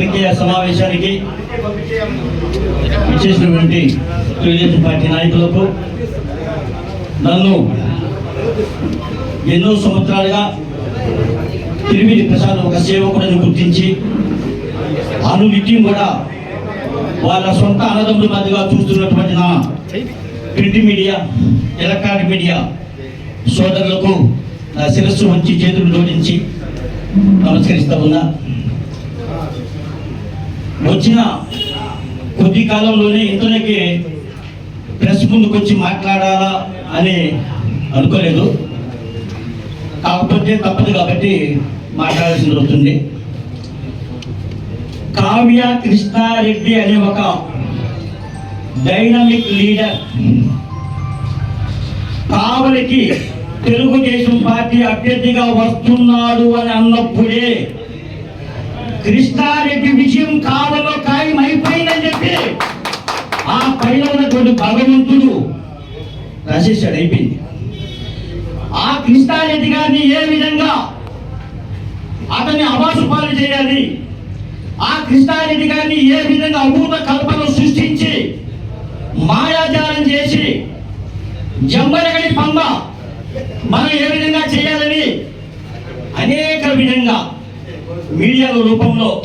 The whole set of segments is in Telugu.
పాత్రికేయ సమావేశానికి ఇచ్చేసినటువంటి తెలుగుదేశం పార్టీ నాయకులకు నన్ను ఎన్నో సంవత్సరాలుగా తిరిమిడి ప్రసాద్ ఒక సేవకుడని గుర్తించి అనునిత్యం కూడా వాళ్ళ సొంత అన్నదమ్ముల మధ్యగా చూస్తున్నటువంటి నా ప్రింట్ మీడియా ఎలక్ట్రానిక్ మీడియా సోదరులకు నా శిరస్సు వంచి చేతులు జోడించి నమస్కరిస్తా ఉన్నా. వచ్చిన కొద్ది కాలంలోనే ఇంతలోకి ప్రెస్ ముందుకు వచ్చి మాట్లాడాలా అని అనుకోలేదు. కాకపోతే తప్పదు కాబట్టి మాట్లాడాల్సింది వస్తుంది కావ్య కృష్ణారెడ్డి అనే ఒక డైనమిక్ లీడర్ కావలికి తెలుగుదేశం పార్టీ అభ్యర్థిగా వస్తున్నాడు అని అన్నప్పుడే కృష్ణారెడ్డి విజయం కావలో ఖాయం అయిపోయిందని చెప్పి ఆ పైన ఉన్నటువంటి భగవంతుడు రాసేసాడు అయిపోయింది. ఆ కృష్ణారెడ్డి గారిని ఏ విధంగా అతన్ని అవాసు పాలు చేయాలి? ఆ కృష్ణారెడ్డి గారిని ఏ విధంగా అభూత కల్పన సృష్టించి మాయాజాలం చేసి జంబరగడి పంబ మనం ఏ విధంగా చేయాలని అనేక విధంగా మీడియా రూపంలో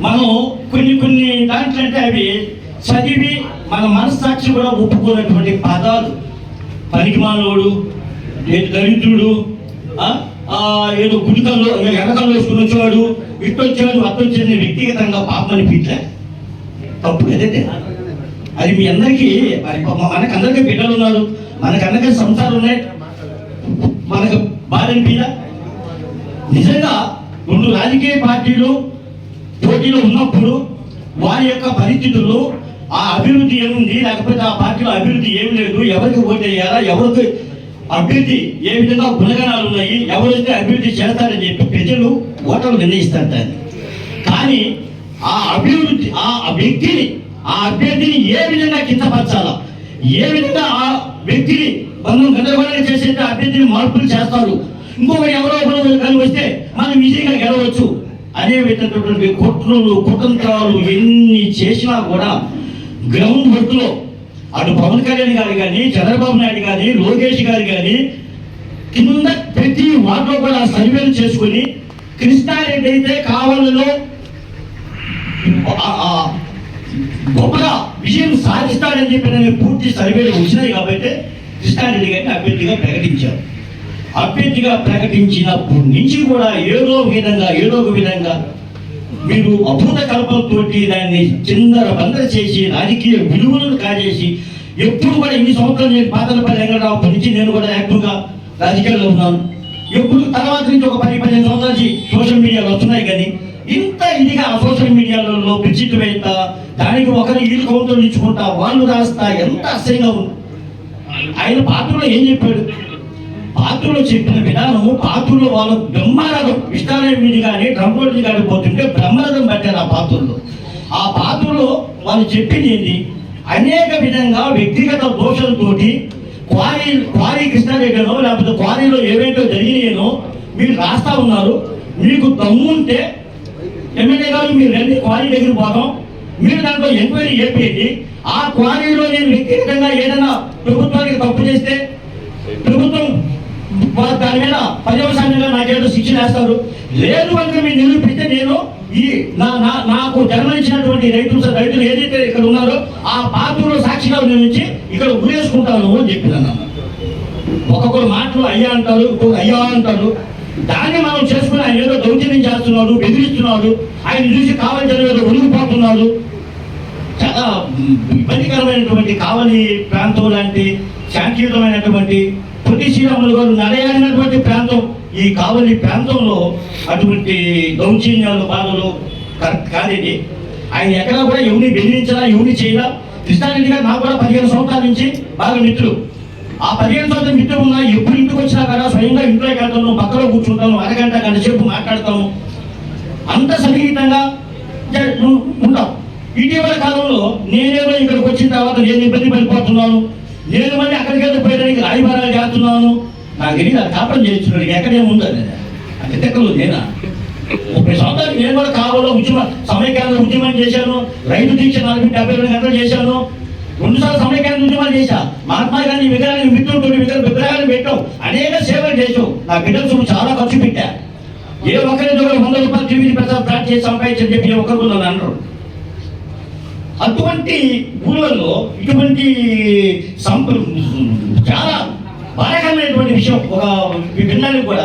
మనం కొన్ని కొన్ని దాంట్లంటే అవి చదివి మన మనస్సాక్షి కూడా ఒప్పుకున్నటువంటి పదాలు. పనికిమానోడు ఏదో దరిద్రుడు ఏదో గుడికల్లో ఎనకల్లో వేసుకుని వచ్చేవాడు ఇటు వచ్చేవాడు అత్తొచ్చేది వ్యక్తిగతంగా పాపం అనిపించలే తప్పు కదండి. అది మీ అందరికీ మరి మనకు అందరికీ బిడ్డలు ఉన్నారు మనకు అందరికీ ఉన్నాయి. మనకు బాధ అనిపించా నిజంగా రెండు రాజకీయ పార్టీలు పోటీలో ఉన్నప్పుడు వారి యొక్క పరిస్థితులు ఆ అభివృద్ధి ఏముంది? లేకపోతే ఆ పార్టీలో అభివృద్ధి ఏమి లేదు? ఎవరికి ఓటు వేయాలా? ఎవరికి అభివృద్ధి ఏ విధంగా గుణగణాలు ఉన్నాయి? ఎవరైతే అభివృద్ధి చేస్తారని చెప్పి ప్రజలు ఓటర్లు నిర్ణయిస్తారు దాన్ని కానీ ఆ అభివృద్ధి ఆ వ్యక్తిని ఆ అభ్యర్థిని ఏ విధంగా కిందపరచాలా ఏ విధంగా ఆ వ్యక్తిని బంధం గందరగోళంగా చేసే అభ్యర్థిని మార్పులు చేస్తారు ఇంకొకరు ఎవరో ఒకరు కానీ వస్తే మనం విజయంగా గెలవచ్చు. అనే విధమైనటువంటి కుట్రలు కుతంత్రాలు ఎన్ని చేసినా కూడా గ్రౌండ్ వర్క్లో అటు పవన్ కళ్యాణ్ గారు కానీ చంద్రబాబు నాయుడు కానీ లోకేష్ గారు కానీ కింద ప్రతి వార్డులో కూడా సర్వేలు చేసుకుని కృష్ణారెడ్డి అయితే కావాలలో గొప్పగా విజయం సాధిస్తాడని చెప్పి పూర్తి సర్వేలు వచ్చినాయి కాబట్టి కృష్ణారెడ్డి గారిని అభ్యర్థిగా ప్రకటించారు. అభ్యర్థిగా ప్రకటించినప్పటి నుంచి కూడా ఏదో విధంగా ఏదో ఒక విధంగా మీరు అభూత కల్పంతోటి దాన్ని చిందర బందర చేసి రాజకీయ విలువలను కాజేసి ఎప్పుడు కూడా ఇన్ని సంవత్సరాలు నేను పాతలపల్లి వెంకటరావు నుంచి నేను కూడా యాక్టివ్గా రాజకీయాల్లో ఉన్నాను. ఎప్పుడు తర్వాత నుంచి ఒక పది పదిహేను సంవత్సరాల నుంచి సోషల్ మీడియాలో వస్తున్నాయి కానీ ఇంత ఇదిగా ఆ సోషల్ మీడియాలలో విచిత్ర వేస్తా దానికి ఒకరు వీళ్ళు కౌంటర్ ఇచ్చుకుంటా వాళ్ళు రాస్తా ఎంత అసహ్యంగా ఉంది. ఆయన పాత్రలో ఏం చెప్పాడు? పాత్రలో చెప్పిన విధానము పాత్రలో వాళ్ళు బ్రహ్మరథం ఇష్టాలయం మీద కానీ డ్రమ్రోజు కానీ పోతుంటే బ్రహ్మరథం పట్టారు ఆ పాత్రలో. ఆ పాత్రలో వాళ్ళు చెప్పింది ఏంటి అనేక విధంగా వ్యక్తిగత దోషంతోటి క్వారీ క్వారీ కృష్ణారెడ్డినో లేకపోతే క్వారీలో ఏవేంటో జరిగినాయనో మీరు రాస్తా ఉన్నారు. మీకు దమ్ముంటే ఎమ్మెల్యే గారు మీరు రండి క్వారీ దగ్గర పోదాం. మీరు దాంట్లో ఎంక్వైరీ చేయండి. ఆ క్వారీలో నేను వ్యక్తిగతంగా ఏదైనా ప్రభుత్వానికి తప్పు చేస్తే వాళ్ళ దాని మీద పదవ సంఘంగా నాకేదో శిక్ష వేస్తారు. లేదు అంటే మీరు నిరూపిస్తే నేను ఈ నా నా నాకు జన్మనిచ్చినటువంటి రైతులు రైతులు ఏదైతే ఇక్కడ ఉన్నారో ఆ పాత్రలో సాక్షిగా నుంచి ఇక్కడ ఉరేసుకుంటాను అని చెప్పినాను. ఒక్కొక్కరు మాటలు అయ్యా అంటారు ఇంకొకరు అయ్యా అంటారు. దాన్ని మనం చేసుకుని ఆయన ఏదో దౌర్జన్యం చేస్తున్నాడు బెదిరిస్తున్నాడు ఆయన చూసి కావాల్సిన ఏదో ఒలిగిపోతున్నాడు చాలా ఇబ్బందికరమైనటువంటి కావలి ప్రాంతం లాంటి శాంతియుతమైనటువంటి పొట్టి శ్రీరాములు గారు నడయాడినటువంటి ప్రాంతం ఈ కావలి ప్రాంతంలో అటువంటి దౌర్జన్యాలు బాధలు కరెక్ట్ ఆయన ఎక్కడా కూడా ఎవరిని బెదిరించలా ఎవరిని చేయాలా. కృష్ణారెడ్డి గారు నాకు కూడా పదిహేను సంవత్సరాల నుంచి బాగా మిత్రులు. ఆ పదిహేను సంవత్సరం మిత్రులు ఉన్నా ఎప్పుడు ఇంటికి వచ్చినా కదా స్వయంగా ఇంట్లోకి వెళ్తాను పక్కలో కూర్చుంటాను అరగంట గంట సేపు మాట్లాడతాము. అంత సన్నిహితంగా ఉంటాం. ఇటీవల కాలంలో నేనేమో ఇక్కడికి వచ్చిన తర్వాత నేను ఇబ్బంది పడిపోతున్నాను. నేను మళ్ళీ అక్కడికి వెళ్ళి పోయడానికి రాయబారాలు చేస్తున్నాను. నాకు తెలియదు అది కాపురం చేస్తున్నాడు ఎక్కడేముంది అది అది ఎక్కడ నేనా? ముప్పై సంవత్సరాలు నేను కూడా కావాలో ఉద్యమ సమయకాలంలో ఉద్యమం చేశాను. రైతు దీక్ష నాలుగు డెబ్బై రెండు గంటలు చేశాను. రెండు సార్లు సమైక్యాంధ్ర ఉద్యమాలు చేశా. మహాత్మా గాంధీ విగ్రహాన్ని మిత్రులు విగ్రహం విగ్రహాలు పెట్టాం అనేక సేవలు చేసాం నా బిడ్డలు చుట్టూ చాలా ఖర్చు పెట్టా. ఏ ఒక్కరి వంద రూపాయలు టీవీ ప్రసాద్ స్టార్ట్ చేసి సంపాదించని చెప్పి ఒక్కరు నన్ను అనరు. అటువంటి ఊళ్ళల్లో ఇటువంటి సంప చాలా బాధకరమైనటువంటి విషయం ఒక విన్నానికి కూడా.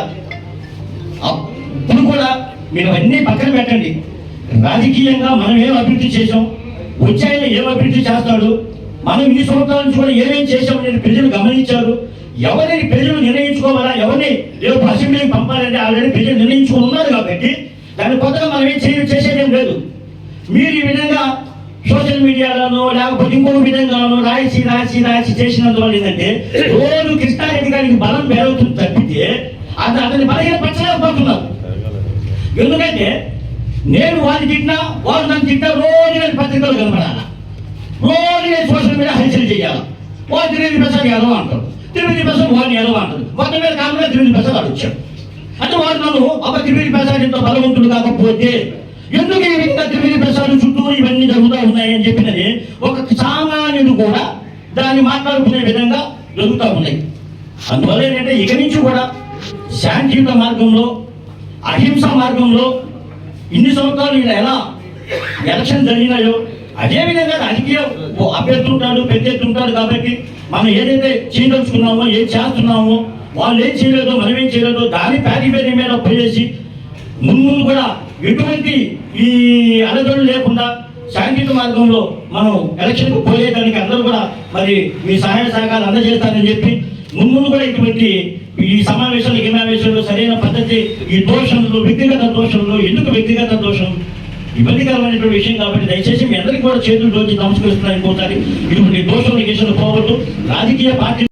అప్పుడు కూడా మీరు అన్నీ పక్కన పెట్టండి. రాజకీయంగా మనం ఏం అభివృద్ధి చేసాం వచ్చాయన ఏం అభివృద్ధి చేస్తాడు? మనం ఈ సంవత్సరాల నుంచి కూడా ఏమేం చేసాం అనేది ప్రజలు గమనించారు. ఎవరిని ప్రజలు నిర్ణయించుకోవాలా? ఎవరిని రేపు అసెంబ్లీకి పంపాలంటే ఆల్రెడీ ప్రజలు నిర్ణయించుకుని ఉన్నారు కాబట్టి దాని కొత్తగా మనం ఏం చేసేదేం లేదు. మీరు ఈ విధంగా సోషల్ మీడియాలోనో లేకపోతే ఇంకో విధంగానో రాసి రాసి రాసి చేసినందువల్ల ఏంటంటే రోజు కృష్ణారెడ్డి గారికి బలం పెరుగుతుంది తప్పితే అది అతని బలహీనపరచలేకపోతున్నారు ఎందుకంటే నేను వాళ్ళు తిట్టినా వాళ్ళు నన్ను తిట్టినా రోజు నేను పత్రికలు కనపడాలి రోజు నేను సోషల్ మీడియా హల్చల్ చేయాలి? వాడు తిరిగి ప్రసాద్ యాదవ్ అంటారు తిరుపతి ప్రసాద్ వాడిని యాదవ్ అంటారు మొత్తం మీద కాకుండా తిరుపతి ప్రసాద్ అడిచాడు అంటే వాడు నన్ను ఒక తిరుపతి ప్రసాద్ ఇంత బలవంతుడు కాకపోతే ఎందుకు ఈ విధంగా తిరుపతి ప్రసాద్ చుట్టూ ఇవన్నీ జరుగుతూ ఉన్నాయి అని చెప్పినది? ఒక సామాన్యుడు కూడా దాన్ని మాట్లాడుకునే విధంగా జరుగుతూ ఉన్నాయి. అందువల్ల ఏంటంటే ఇక నుంచి కూడా శాంతియుత మార్గంలో అహింస మార్గంలో ఇన్ని సంవత్సరాలు ఇలా ఎలా ఎలక్షన్ జరిగినాయో అదే విధంగా రాజకీయ ఓ అభ్యర్థి ఉంటాడు ప్రత్యర్థి ఉంటాడు కాబట్టి మనం ఏదైతే చేయదలుచుకున్నామో ఏం చేస్తున్నామో వాళ్ళు ఏం చేయలేదో మనం ఏం చేయలేదో దాని ప్యారీ పేరీ మీద పోయేసి ముందు కూడా ఎటువంటి ఈ అలజడులు లేకుండా శాంతియుత మార్గంలో మనం ఎలక్షన్కు పోయేదానికి అందరూ కూడా మరి మీ సహాయ సహకారాలు అందజేస్తారని చెప్పి ముందు కూడా ఇటువంటి ఈ సమావేశాలు సమావేశాలు సరైన పద్ధతి ఈ దోషంలో వ్యక్తిగత దోషంలో ఎందుకు వ్యక్తిగత దోషం? ఇబ్బందికరమైనటువంటి విషయం కాబట్టి దయచేసి మీ అందరికీ కూడా చేతులు రోజు నమస్కరిస్తున్నాను ఇంకోసారి. ఇటువంటి దోషం కేసులు పోవద్దు. రాజకీయ పార్టీ